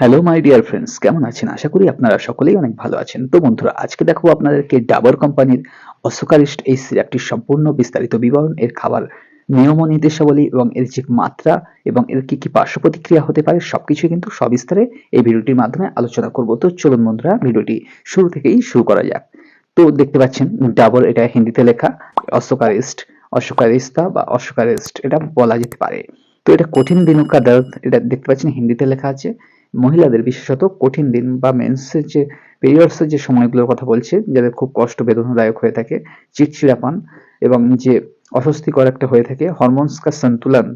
Hello my dear friends কেমন আছেন? আশা করি আপনারা সকলেই অনেক ভালো আছেন। তো বন্ধুরা, আজকে দেখো আপনাদেরকে ডাবর কোম্পানির অসুকারিস্ট এই সিরাপটির সম্পূর্ণ বিস্তারিত বিবরণ, এর খাবার নিয়ম নির্দেশাবলী এবং এর যে মাত্রা এবং এর কি কি পার্শ্ব প্রতিক্রিয়া হতে পারে সবকিছু কিন্তু সবিস্তারে এই ভিডিওটির মাধ্যমে আলোচনা করব। তো চলুন বন্ধুরা, ভিডিওটি শুরু থেকেই শুরু করা যাক। তো দেখতে পাচ্ছেন, ডাবর এটা হিন্দিতে লেখা অসুকারিস্ট অসুকারিস্তা বা অসুকারিস্ট এটা বলা যেতে পারে। তো এটা কঠিন দিনু কা দর্দ, এটা দেখতে পাচ্ছেন হিন্দিতে লেখা আছে। মহিলাদের বিশেষত কঠিন দিন বা মেন্সের যে পিরিয়ডসের যে সময়গুলোর কথা বলছে, যাদের খুব কষ্ট, বেদনাদায়ক হয়ে থাকে, চিড়চিড়াপান এবং যে অস্বস্তিকর একটা হয়ে থাকে হরমোনস কা সন্তুলন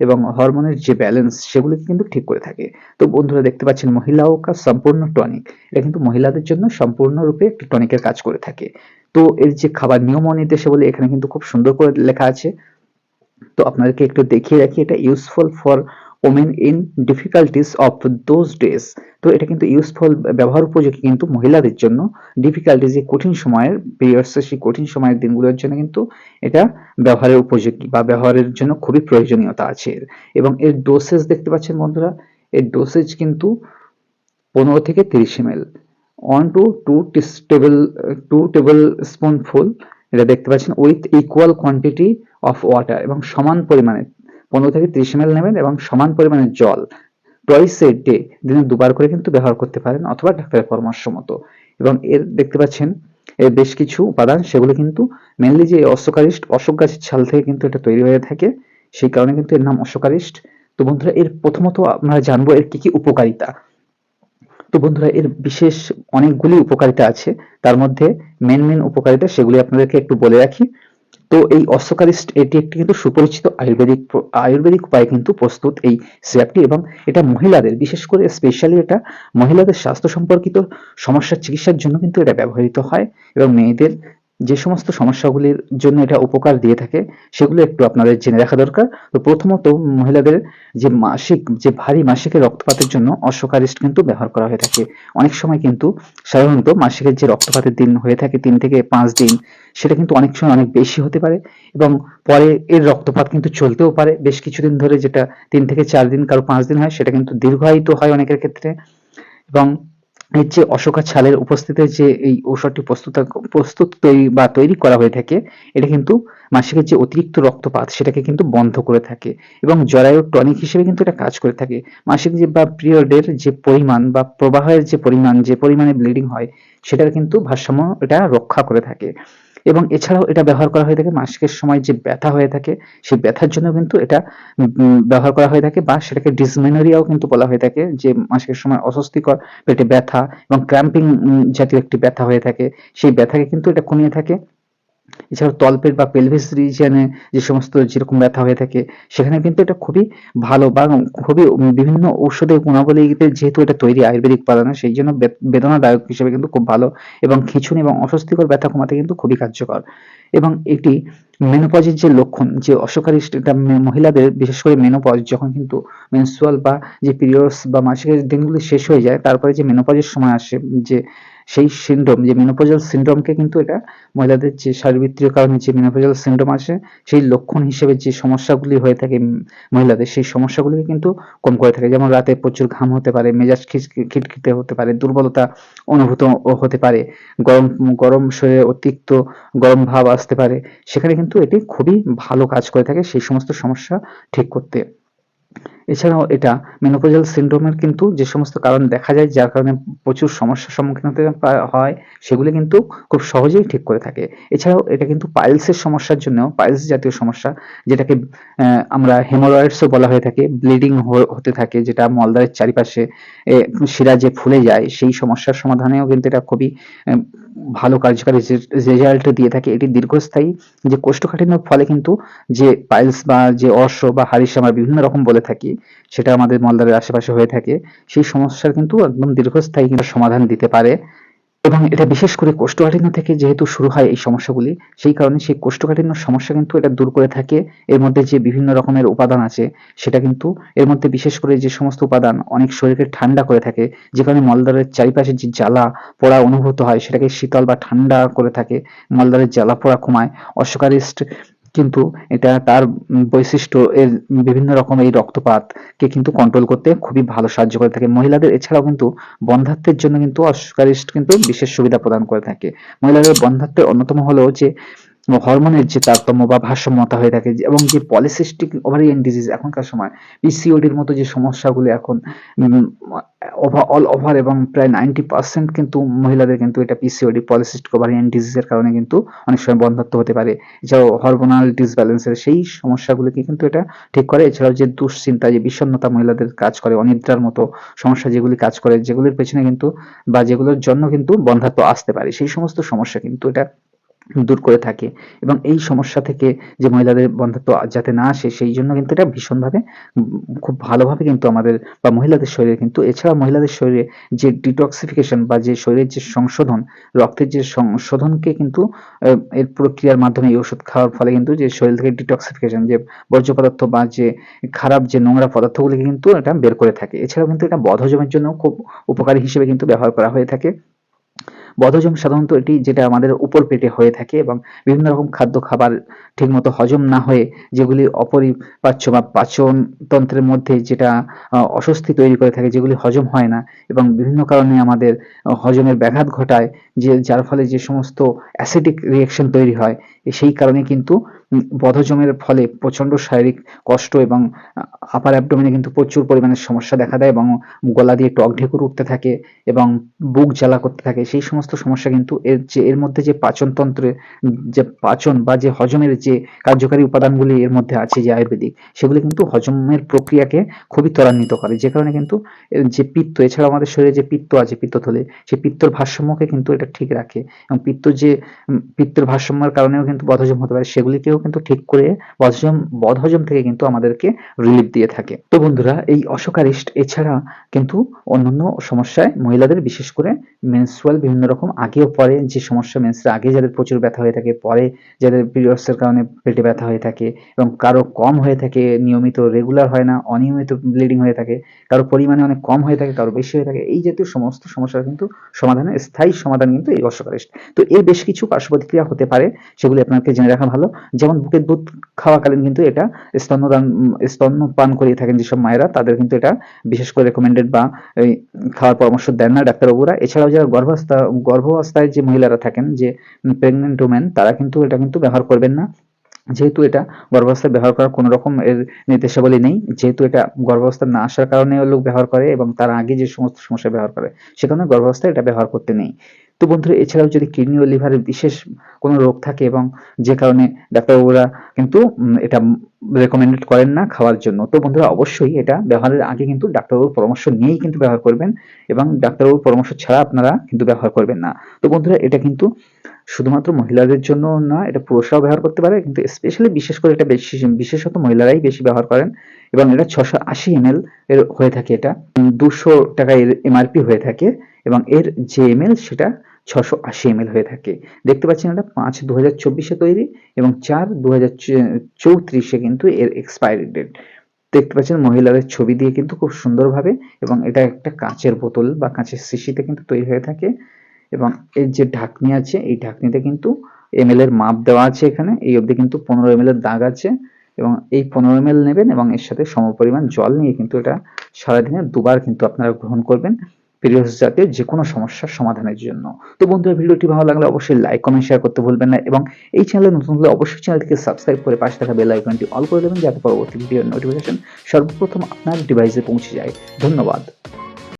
এবং হরমোনের যে ব্যালেন্স সেগুলোকে কিন্তু ঠিক করে থাকে। তো বন্ধুরা দেখতে পাচ্ছেন, মহিলাও কা সম্পূর্ণ টনিক এটা কিন্তু মহিলাদের জন্য সম্পূর্ণরূপে একটি টনিকের কাজ করে থাকে। তো এর যে খাবার নিয়ম ও নির্দেশাবলী এখানে কিন্তু খুব সুন্দর করে লেখা আছে। তো আপনাদেরকে একটু দেখিয়ে রাখি, এটা useful for women in difficulties of those days তো এটা কিন্তু ইউজফুল ব্যবহার উপযোগী কিন্তু মহিলাদের জন্য। ডিফিকাল্টি যে কঠিন সময়ের পিরিয়ডসের সেই কঠিন সময়ের দিনগুলোর জন্য কিন্তু এটা ব্যবহারের উপযোগী বা ব্যবহারের জন্য খুবই প্রয়োজনীয়তা আছে। এবং এর ডোসেজ দেখতে পাচ্ছেন বন্ধুরা, এর ডোসেজ কিন্তু পনেরো থেকে তিরিশ M L one to two table two tablespoon full এটা দেখতে পাচ্ছেন with equal quantity of water এবং সমান পরিমাণে পনেরো থেকে ত্রিশ এম নেবেন এবং সমান পরিমাণে জল টয়েস ডে দিনে দুবার করে কিন্তু ব্যবহার করতে পারেন অথবা ডাক্তারের পরামর্শ মতো। এবং এর দেখতে পাচ্ছেন, এর বেশ কিছু উপাদান, সেগুলো কিন্তু মেনলি যে অশ্বকারিষ্ট অশোক গাছের ছাল থেকে কিন্তু এটা তৈরি হয়ে থাকে। সেই কারণে কিন্তু এর নাম অশ্বকারিষ্ট তো বন্ধুরা, এর প্রথমত আমরা জানব এর কি কি উপকারিতা। তো বন্ধুরা, এর বিশেষ অনেকগুলি উপকারিতা আছে। তার মধ্যে মেন মেন উপকারিতা, সেগুলি আপনাদেরকে একটু বলে রাখি। তো এই অশ্বকারিস্ট এটি একটি কিন্তু সুপরিচিত আয়ুর্বেদিক আয়ুর্বেদিক উপায়ে কিন্তু প্রস্তুত এই সিরাপটি এবং এটা মহিলাদের, বিশেষ করে স্পেশালি এটা মহিলাদের স্বাস্থ্য সম্পর্কিত সমস্যার চিকিৎসার জন্য কিন্তু এটা ব্যবহৃত হয় এবং মেয়েদের যে সমস্ত সমস্যাগুলির জন্য এটা উপকার দিয়ে থাকে, সেগুলো একটু আপনাদের জেনে রাখা দরকার। তো প্রথমত মহিলাদের যে মাসিক, যে ভারী মাসিকের রক্তপাতের জন্য অশ্বকারিস্ট কিন্তু ব্যবহার করা হয়ে থাকে। অনেক সময় কিন্তু সাধারণত মাসিকের যে রক্তপাতের দিন হয়ে থাকে তিন থেকে পাঁচ দিন, সেটা কিন্তু অনেক সময় অনেক বেশি হতে পারে এবং পরে এর রক্তপাত কিন্তু চলতেও পারে। বেশ কিছুদিন ধরে যেটা তিন থেকে চার দিন, কারও পাঁচ দিন হয়, সেটা কিন্তু দীর্ঘায়িত হয় অনেকের ক্ষেত্রে এবং এর যে অশোকা ছালের উপস্থিতিতে যে এই ঔষধটি প্রস্তুত প্রস্তুত তৈরি বা তৈরি করা হয়ে থাকে, এটা কিন্তু মাসিকের যে অতিরিক্ত রক্তপাত সেটাকে কিন্তু বন্ধ করে থাকে এবং জরায়ু টনিক হিসেবে কিন্তু এটা কাজ করে থাকে। মাসিক যে বা পিরিয়ডের যে পরিমাণ বা প্রবাহের যে পরিমাণ, যে পরিমাণে ব্লিডিং হয়, সেটার কিন্তু ভারসাম্য এটা রক্ষা করে থাকে। এবং এছাড়াও এটা ব্যবহার করা হয়ে থাকে মাসিকের সময় যে ব্যথা হয়ে থাকে, সেই ব্যথার জন্য কিন্তু এটা ব্যবহার করা হয়ে থাকে বা সেটাকে ডিসমেনোরিয়াও কিন্তু বলা হয়ে থাকে যে মাসিকের সময় অস্বস্তিকর পেটে ব্যথা এবং ক্র্যাম্পিং জাতীয় একটি ব্যথা হয়ে থাকে, সেই ব্যথাকে কিন্তু এটা কমিয়ে থাকে। এছাড়াও তলপেট বা পেলভিস রিজিয়নে যে সমস্ত যেরকম ব্যথা হয়ে থাকে, সেখানে কিন্তু এটা খুবই ভালো বা খুবই বিভিন্ন ঔষধের গুণাবলীতে যেহেতু এটা তৈরি আয়ুর্বেদিক উপাদানে, সেই জন্য বেদনাদায়ক হিসেবে কিন্তু খুব ভালো এবং খিঁচুনি এবং অস্বস্তিকর ব্যথা কমাতে কিন্তু খুবই কার্যকর। এবং এটি মেনোপজের যে লক্ষণ, যে অসহকারী মহিলাদের, বিশেষ করে মেনোপজ যখন কিন্তু মেনস্ট্রুয়াল বা যে পিরিয়ডস বা মাসিকের দিনগুলি শেষ হয়ে যায়, তারপরে যে মেনোপজের সময় আসে, যে সেই সিন্ড্রোম যে মেনোপজাল সিন্ড্রোমকে কিন্তু এটা মহিলাদের যে শারীরবৃত্তীয় কারণে যে মেনোপজাল সিন্ড্রোম আসে সেই লক্ষণ হিসেবে যে সমস্যাগুলি হয়ে থাকে মহিলাদের, সেই সমস্যাগুলিকে কিন্তু কম করে থাকে। যেমন রাতে প্রচুর ঘাম হতে পারে, মেজাজ খিটখিটে হতে পারে, দুর্বলতা অনুভূত হতে পারে, গরম গরম শরীরে অতিরিক্ত গরম ভাব আসতে পারে। সেখানে কিন্তু এটি খুবই ভালো কাজ করে থাকে সেই সমস্ত সমস্যা ঠিক করতে। এছাড়াও এটা মেনোপজাল সিন্ড্রোমের কিন্তু যে সমস্ত কারণ দেখা যায়, যার কারণে প্রচুর সমস্যার সম্মুখীন হতে হয়, সেগুলি কিন্তু খুব সহজেই ঠিক করে থাকে। এছাড়াও এটা কিন্তু পাইলসের সমস্যার জন্য পাইলস জাতীয় সমস্যা, যেটাকে আমরা হেমোরয়েডসও বলা হয়ে থাকে ব্লিডিং হতে থাকে, যেটা মলদারের চারিপাশে শিরা যে ফুলে যায়, সেই সমস্যার সমাধানেও কিন্তু এটা খুবই ভালো কার্যকারী রেজাল্ট দিয়ে থাকে। এটি দীর্ঘস্থায়ী যে কোষ্ঠকাঠিন্যর ফলে কিন্তু যে পাইলস বা যে অর্শ বা হারিস আমরা বিভিন্ন রকম বলে থাকি, সেটা আমাদের মলদারের আশেপাশে হয়ে থাকে। সেই সমস্যার কিন্তু একদম দীর্ঘস্থায়ী কিন্তু সমাধান দিতে পারে। এবং এটা বিশেষ করে কোষ্ঠকাঠিন্য থেকে যেহেতু শুরু হয় এই সমস্যাগুলি, সেই কারণে সেই কোষ্ঠকাঠিন্য সমস্যা কিন্তু এটা দূর করে থাকে। এর মধ্যে যে বিভিন্ন রকমের উপাদান আছে, সেটা কিন্তু এর মধ্যে বিশেষ করে যে সমস্ত উপাদান অনেক শরীরকে ঠান্ডা করে থাকে, যে কারণে মলদ্বারের চারিপাশে যে জ্বালা পোড়া অনুভূত হয়, সেটাকে শীতল বা ঠান্ডা করে থাকে। মলদ্বারের জ্বালা পোড়া কমায়, অশ্বকারিস্ট কিন্তু এটা তার বৈশিষ্ট্য, এর বিভিন্ন রকম এই রক্তপাতকে কিন্তু কন্ট্রোল করতে খুবই ভালো সাহায্য করে থাকে। মহিলাদের এছাড়াও কিন্তু বন্ধাত্বের জন্য কিন্তু অস্কারিস্ট কিন্তু বিশেষ সুবিধা প্রদান করে থাকে। মহিলাদের বন্ধাত্বের অন্যতম হলো যে হরমোনের যে তারতম্য বা ভারসাম্যতা হয়ে থাকে এবং যে পলিসিস্টিক ওভারিয়ান ডিজিজ এখনকার সময় পিসিওডির মতো যে সমস্যাগুলো এখন অল ওভার এবং প্রায় নাইনটি পার্সেন্ট কিন্তু মহিলাদের কিন্তু এটা পিসিওডি পলিসিস্টিক ওভারিয়ান ডিজিজের কারণে কিন্তু অনেক সময় বন্ধাত্ব হতে পারে। এছাড়াও হরমোনাল ডিসব্যালেন্সের সেই সমস্যাগুলোকে কিন্তু এটা ঠিক করে। এছাড়াও যে দুশ্চিন্তা, যে বিষণ্ণতা মহিলাদের কাজ করে, অনিদ্রার মতো সমস্যা যেগুলি কাজ করে, যেগুলির পেছনে কিন্তু বা যেগুলোর জন্য কিন্তু বন্ধাত্ব আসতে পারে। সেই সমস্ত সমস্যা কিন্তু এটা দূর করে থাকে। এবং এই সমস্যা থেকে যে মহিলাদের বন্ধাত্ব যাতে না আসে, সেই জন্য কিন্তু এটা ভীষণভাবে খুব ভালোভাবে কিন্তু আমাদের বা মহিলাদের শরীরে কিন্তু, এছাড়া মহিলাদের শরীরে যে ডিটক্সিফিকেশন বা যে শরীরের যে সংশোধন, রক্তের যে সংশোধনকে কিন্তু এর প্রক্রিয়ার মাধ্যমে এই ওষুধ খাওয়ার ফলে কিন্তু যে শরীর থেকে ডিটক্সিফিকেশন যে বর্জ্য পদার্থ বা যে খারাপ যে নোংরা পদার্থগুলিকে কিন্তু এটা বের করে থাকে। এছাড়াও কিন্তু এটা বদহজমের জন্য খুব উপকারী হিসেবে কিন্তু ব্যবহার করা হয়ে থাকে। বদহজম সাধারণত এটি যেটা আমাদের উপর পেটে হয়ে থাকে এবং বিভিন্ন রকম খাদ্য খাবার ঠিকমতো হজম না হয়ে যেগুলি অপরিপাচ্য বা পাচন তন্ত্রের মধ্যে যেটা অস্বস্তি তৈরি করে থাকে, যেগুলি হজম হয় না এবং বিভিন্ন কারণে আমাদের হজমের ব্যাঘাত ঘটায়, যে, যার ফলে যে সমস্ত অ্যাসিডিক রিয়েকশন তৈরি হয় সেই কারণে কিন্তু বদহজমের ফলে প্রচণ্ড শারীরিক কষ্ট এবং আপার অ্যাবডোমেনে কিন্তু প্রচুর পরিমাণে সমস্যা দেখা দেয় এবং গলা দিয়ে টক ঢেকুর উঠতে থাকে এবং বুক জ্বালা করতে থাকে। সেই সমস্ত সমস্যা কিন্তু এর যে, এর মধ্যে যে পাচনতন্ত্রে, যে পাচন বা যে হজমের যে কার্যকারী উপাদানগুলি এর মধ্যে আছে যে আয়ুর্বেদিক, সেগুলি কিন্তু হজমের প্রক্রিয়াকে খুবই ত্বরান্বিত করে। যে কারণে কিন্তু যে পিত্ত, এছাড়াও আমাদের শরীরে যে পিত্ত আছে, পিত্তথলে, সেই পিত্তর ভারসাম্যকে কিন্তু এটা ঠিক রাখে। এবং পিত্ত যে পিত্তর ভারসাম্যের কারণেও কিন্তু বদহজম হতে পারে, সেগুলিকেও কিন্তু ঠিক করে বদহজম বদহজম থেকে কিন্তু আমাদেরকে রিলিফ দিয়ে থাকে। তো বন্ধুরা, এই অশোকারিস্ট এছাড়া কিন্তু অন্যান্য সমস্যায় মহিলাদের বিশেষ করে মেনস্ট্রুয়াল বিভিন্ন রকম আগেও পরে যে সমস্যা মেন্সের আগে যাদের প্রচুর ব্যথা হয়ে থাকে, পরে যাদের পিরিয়ডসের কারণে পেটে ব্যথা হয়ে থাকে এবং কারও কম হয়ে থাকে, নিয়মিত রেগুলার হয় না, অনিয়মিত ব্লিডিং হয়ে থাকে, কারও পরিমাণে অনেক কম হয়ে থাকে, কারও বেশি হয়ে থাকে, এই জাতীয় সমস্ত সমস্যার কিন্তু সমাধানের, স্থায়ী সমাধান কিন্তু এই অশ্বকারিষ্ট তো এর বেশ কিছু পার্শ্ব প্রতিক্রিয়া হতে পারে, সেগুলি আপনাকে জেনে রাখা ভালো। যেমন বুকের দুধ খাওয়াকালীন কিন্তু এটা স্তন্যদান উম, স্তন্যপান করিয়ে থাকেন যেসব মায়েরা তাদের কিন্তু এটা বিশেষ করে রেকমেন্ডেড বা এই খাওয়ার পরামর্শ দেন না ডাক্তারবাবুরা। এছাড়াও যারা গর্ভাবস্থা গর্ভাবস্থায় যে মহিলারা থাকেন যে প্রেগনেন্ট ওমেন তারা কিন্তু এটা কিন্তু ব্যবহার করবেন না। যেহেতু এটা গর্ভাবস্থায় ব্যবহার করার কোনো রকম এর নির্দেশাবলী নেই যেহেতু এটা গর্ভাবস্থা না আসার কারণে লোক ব্যবহার করে এবং তার আগে যে সমস্ত সমস্যা ব্যবহার করে সে কারণে গর্ভাবস্থায় এটা ব্যবহার করতে নেই। তো বন্ধুরা, এছাড়াও যদি কিডনি ও লিভারের বিশেষ কোনো রোগ থাকে এবং যে কারণে ডাক্তারবাবুরা কিন্তু এটা রেকমেন্ডেড করেন না খাওয়ার জন্য, তো বন্ধুরা অবশ্যই এটা ব্যবহারের আগে কিন্তু ডাক্তারবাবুর পরামর্শ নিয়েই কিন্তু ব্যবহার করবেন এবং ডাক্তারবাবুর পরামর্শ ছাড়া আপনারা কিন্তু ব্যবহার করবেন না। তো বন্ধুরা, এটা কিন্তু শুধুমাত্র মহিলাদের জন্য না এটা পুরুষরাও ব্যবহার করতে পারে, কিন্তু স্পেশালি বিশেষ করে এটা বেশি, বিশেষত মহিলারাই বেশি ব্যবহার করেন। এবং এটা ছশো আশি এম এর হয়ে থাকে এটা। দুশো টাকা এর এমআরপি হয়ে থাকে এবং এর যে এম সেটা ছশো আশি এম হয়ে থাকে। দেখতে পাচ্ছেন এটা পাঁচ দু হাজার চব্বিশে তৈরি এবং চার দু হাজার চৌত্রিশে কিন্তু এর এক্সপায়ারি ডেট দেখতে পাচ্ছেন মহিলাদের ছবি দিয়ে কিন্তু খুব সুন্দরভাবে এবং এটা একটা কাঁচের বোতল বা কাঁচের শিশিতে কিন্তু তৈরি হয়ে থাকে এবং এর যে ঢাকনি আছে, এই ঢাকনিতে কিন্তু এম এর মাপ দেওয়া আছে এখানে। এই অবধি কিন্তু পনেরো এম এর দাগ আছে। এবং এই পনেরো এম নেবেন এবং এর সাথে সমপরিমাণ জল নিয়ে কিন্তু এটা সারাদিনে দুবার কিন্তু আপনারা গ্রহণ করবেন পিরিয়ডস জাতীয় যে কোনো সমস্যার সমাধানের জন্য। তো বন্ধুরা, ভিডিওটি ভালো লাগলে অবশ্যই লাইক কমেন্ট শেয়ার করতে ভুলবেন না এবং এই চ্যানেলে নতুন হলে অবশ্যই চ্যানেলটিকে সাবস্ক্রাইব করে পাশে থাকা বেল আইকনটি অল করে দেবেন যাতে পরবর্তী ভিডিওর নোটিফিকেশন সর্বপ্রথম আপনার ডিভাইসে পৌঁছে যায়। ধন্যবাদ।